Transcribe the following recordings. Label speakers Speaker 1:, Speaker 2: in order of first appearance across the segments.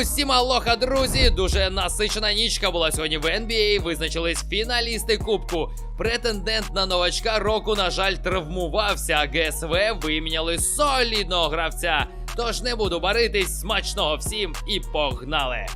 Speaker 1: Усім алоха, друзі! Дуже насичена нічка була сьогодні в NBA. Визначились фіналісти кубку. Претендент на новачка року, на жаль, травмувався. а ГСВ виміняли солідного гравця. Тож не буду баритись, смачного всім і погнали!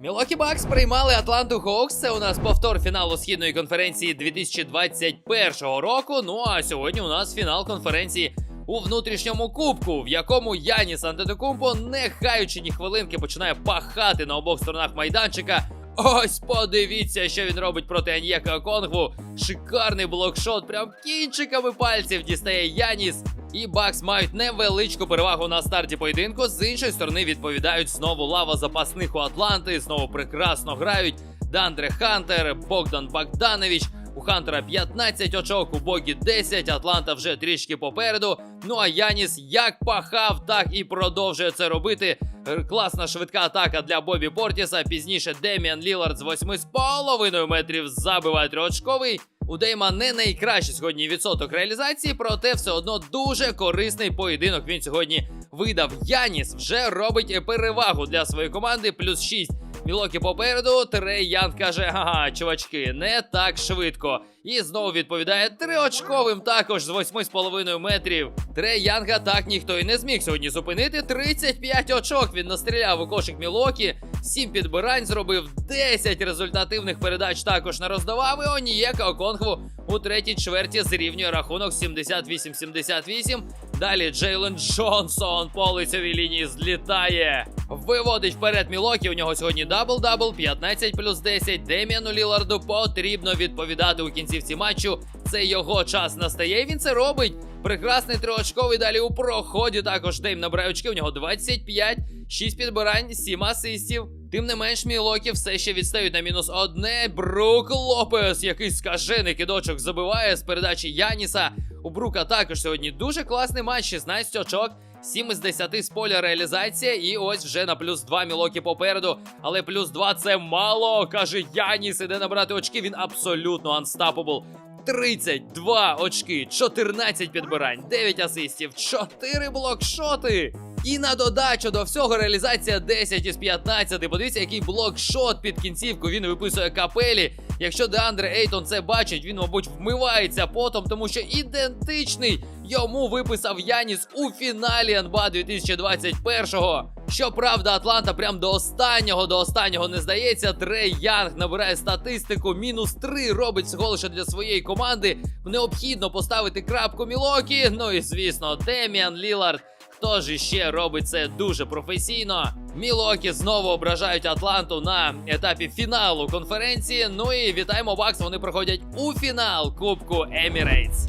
Speaker 1: Мілокі Бакс приймали Атланту Хоукс. Це у нас повтор фіналу східної конференції 2021 року. Ну а сьогодні у нас фінал конференції у внутрішньому кубку, в якому Яніс Антетокумпо, не хаючи ні хвилинки, починає пахати на обох сторонах майданчика. Ось подивіться, що він робить проти Аньєка Конгву. Шикарний блокшот, прям кінчиками пальців дістає Яніс. І Бакс мають невеличку перевагу на старті поєдинку. З іншої сторони відповідають знову лава запасних у Атланти. Знову прекрасно грають. Дандре Хантер, Богдан Богданович. У Хантера 15 очок, у Богі 10, Атланта вже трішки попереду. Ну а Яніс як пахав, так і продовжує це робити. Е, Класна швидка атака для Бобі Портіса. Пізніше Деміан Лілард з 8,5 метрів забиває триочковий. У Дейма не найкращий сьогодні відсоток реалізації, проте все одно дуже корисний поєдинок. Він сьогодні видав. Яніс вже робить перевагу для своєї команди, плюс 6. Мілокі попереду, Трей Ян каже: ага, чувачки, не так швидко. І знову відповідає триочковим також з 8,5 метрів. Трей Янга так ніхто і не зміг сьогодні зупинити. 35 очок він настріляв у кошик Мілокі, 7 підбирань зробив, 10 результативних передач також не роздавав. І Онієка Оконгву у третій чверті зрівнює рахунок 78-78. Далі Джейлен Джонсон по лицевій лінії злітає. Виводить вперед Мілокі. У нього сьогодні дабл-дабл, 15 плюс 10. Деміану Ліларду потрібно відповідати у кінцівці матчу. Це його час настає. Він це робить. Прекрасний триочковий далі у проході. Також Дейм набирає очки. У нього 25, 6 підбирань, 7 асистів. Тим не менш, Мілокі все ще відстають на мінус одне. Брук Лопес, який скажений кидочок забиває з передачі Яніса. У Брука також сьогодні дуже класний матч, 16 очок. 7 із 10 з поля реалізація, і ось вже на плюс 2 Мілокі попереду. Але плюс 2 це мало, каже Яніс. Іде набирати очки. Він абсолютно unstoppable. 32 очки, 14 підбирань, 9 асистів, 4 блокшоти. І на додачу до всього реалізація 10 із 15. Подивіться, який блокшот під кінцівку він виписує капелі. Якщо Деандре Ейтон це бачить, він, мабуть, вмивається потом, тому що ідентичний йому виписав Яніс у фіналі НБА 2021-го. Щоправда, Атланта прям до останнього, до останнього не здається. Трей Янг набирає статистику. Мінус 3 робить всього лише для своєї команди. Необхідно поставити крапку Мілокі. Ну і звісно, Деміан Лілард. Хто ж іще робить це дуже професійно? Мілокі знову ображають Атланту на етапі фіналу конференції. Ну і вітаємо Бакс. Вони проходять у фінал Кубку Емірейтс.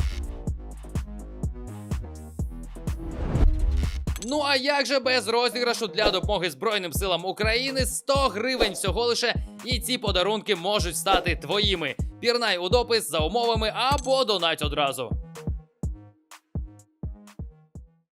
Speaker 1: Ну а як же без розіграшу для допомоги Збройним силам України 100 гривень всього лише, і ці подарунки можуть стати твоїми. Пірнай у допис за умовами або донать одразу.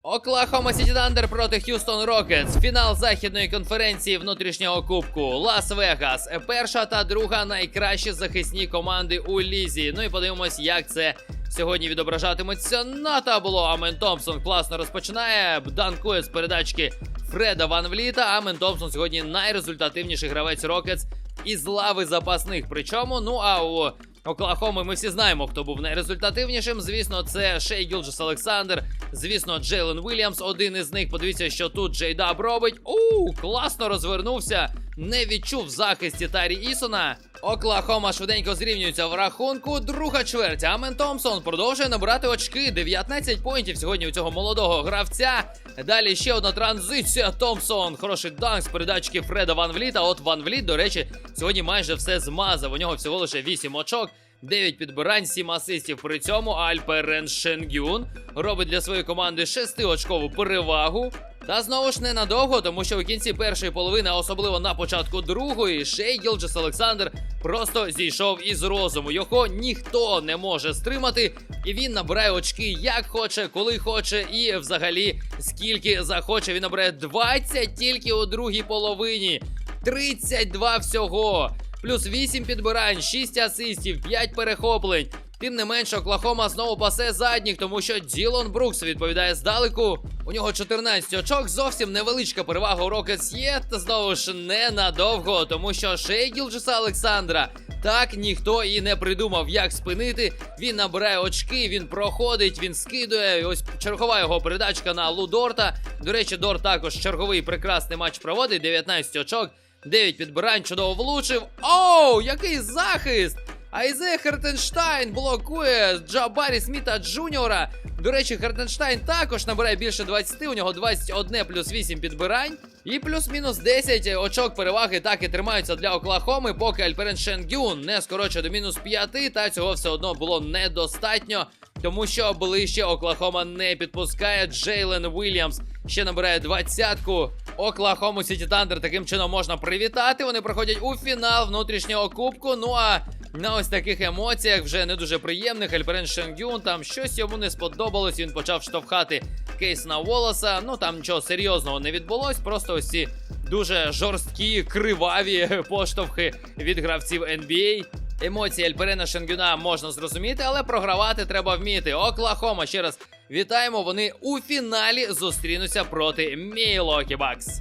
Speaker 1: Оклахома Сіті Тандер проти Х'юстон Рокетс. Фінал західної конференції внутрішнього кубку. Лас-Вегас. Перша та друга найкращі захисні команди у лізі. Ну і подивимось, як це сьогодні відображатиметься на табло. Амен Томпсон класно розпочинає. Данкує з передачки Фреда Ван Вліта. Амен Томпсон сьогодні найрезультативніший гравець Рокетс із лави запасних. Причому, ну а у Оклахоми ми всі знаємо, хто був найрезультативнішим. Звісно, це Шей Гілджес Олександр. Звісно, Джейлен Вільямс, один із них. Подивіться, що тут Джейдаб робить. У класно розвернувся. Не відчув захисті Тарі Ісона. Оклахома швиденько зрівнюється в рахунку. Друга чверть. Амен Томпсон продовжує набирати очки. 19 поінтів сьогодні у цього молодого гравця. Далі ще одна транзиція. Томпсон. Хороший данк з передачки Фреда Ван Вліта. От Ван Вліт, до речі, сьогодні майже все змазав. У нього всього лише 8 очок. 9 підбирань, 7 асистів. При цьому Альперен Шенгюн робить для своєї команди 6-очкову перевагу. Та знову ж ненадовго, тому що у кінці першої половини, а особливо на початку другої, Шей Гілджес Олександр просто зійшов із розуму. Його ніхто не може стримати, і він набирає очки як хоче, коли хоче, і взагалі скільки захоче. Він набирає 20 тільки у другій половині. 32 всього. Плюс 8 підбирань, 6 асистів, 5 перехоплень. Тим не менше, Оклахома знову пасе задніх, тому що Ділон Брукс відповідає здалеку. У нього 14 очок, зовсім невеличка перевага у Рокетс є, та знову ж ненадовго, тому що Шей Гілджеса Олександра так ніхто і не придумав, як спинити. Він набирає очки, він проходить, він скидує. Ось чергова його передачка на Лудорта. До речі, Дор також черговий прекрасний матч проводить. 19 очок, 9 підбирань, чудово влучив. Оу, який захист! Айзе Хертенштайн блокує Джабарі Сміта Джуніора. До речі, Хертенштайн також набирає більше 20, у нього 21 плюс 8 підбирань. І плюс-мінус 10 очок переваги так і тримаються для Оклахоми, поки Альперен Шенгюн не скорочує до мінус 5, та цього все одно було недостатньо, тому що ближче Оклахома не підпускає. Джейлен Уільямс ще набирає двадцятку. Оклахому Сіті Тандер таким чином можна привітати. Вони проходять у фінал внутрішнього кубку. Ну а на ось таких емоціях вже не дуже приємних. Альперен Шенгюн там щось йому не сподобалось. Він почав штовхати кейс на волоса. Ну там нічого серйозного не відбулось. Просто ось ці дуже жорсткі, криваві поштовхи від гравців NBA. Емоції Альперена Шенгюна можна зрозуміти, але програвати треба вміти. Оклахома ще раз вітаємо. Вони у фіналі зустрінуться проти Мілокі Бакс.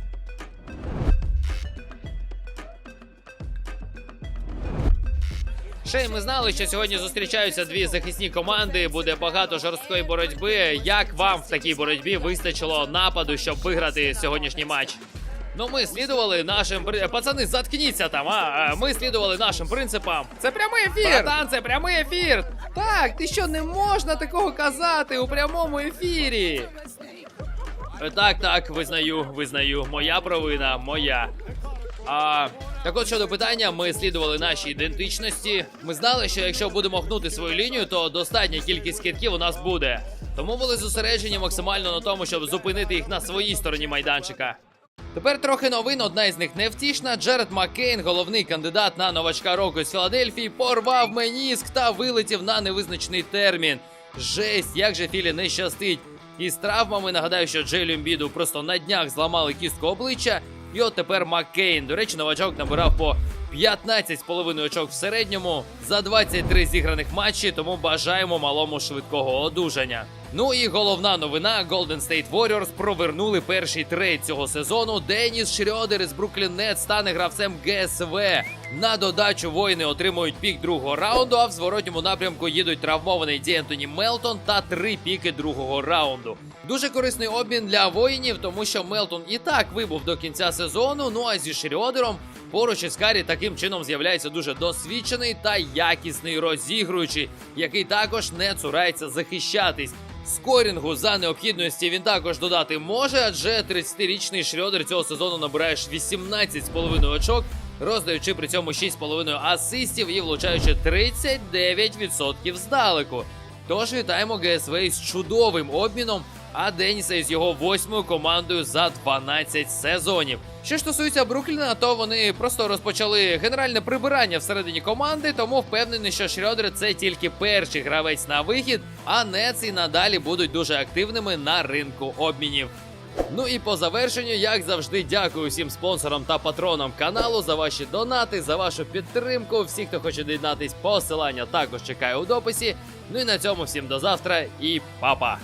Speaker 1: Ще й ми знали, що сьогодні зустрічаються дві захисні команди. Буде багато жорсткої боротьби. Як вам в такій боротьбі вистачило нападу, щоб виграти сьогоднішній матч? Ну, ми слідували нашим пацани, заткніться там. А А, ми слідували нашим принципам. Це прямий ефір! Братан, це прямий ефір! Так, ти що не можна такого казати у прямому ефірі? Е, Так, так, визнаю, визнаю. Моя провина, моя. А так от щодо питання, ми слідували нашій ідентичності. Ми знали, що якщо будемо гнути свою лінію, то достатня кількість китків у нас буде. Тому були зосереджені максимально на тому, щоб зупинити їх на своїй стороні майданчика. Тепер трохи новин. Одна із них невтішна. Джеред Маккейн, головний кандидат на новачка року з Філадельфії, порвав меніск та вилетів на невизначений термін. Жесть, як же Філі не щастить. І з травмами нагадаю, що Джейлю Ембіду просто на днях зламали кістку обличчя. І от тепер Маккейн. До речі, новачок набирав по 15,5 очок в середньому за 23 зіграних матчі, тому бажаємо малому швидкого одужання. Ну і головна новина: Golden State Warriors провернули перший трейд цього сезону. Деніс Шрьодер із Бруклін Нет стане гравцем ГСВ. На додачу воїни отримують пік другого раунду, а в зворотньому напрямку їдуть травмований Ді Ентоні Мелтон та три піки другого раунду. Дуже корисний обмін для воїнів, тому що Мелтон і так вибув до кінця сезону. Ну а зі Шрьодером поруч із Карі таким чином з'являється дуже досвідчений та якісний розігруючий, який також не цурається захищатись. Скорінгу за необхідності він також додати може, адже 30-річний Шрьодер цього сезону набирає ж 18,5 очок, роздаючи при цьому 6,5 асистів і влучаючи 39% здалеку. Тож вітаємо ГСВ із чудовим обміном, а Деніса із його восьмою командою за 12 сезонів. Що стосується Брукліна, то вони просто розпочали генеральне прибирання всередині команди, тому впевнений, що Шрёдер це тільки перший гравець на вихід, а Нец і надалі будуть дуже активними на ринку обмінів. Ну і по завершенню, як завжди, дякую всім спонсорам та патронам каналу за ваші донати, за вашу підтримку. Всі, хто хоче доєднатись, посилання також чекаю у дописі. Ну і на цьому всім до завтра і па-па!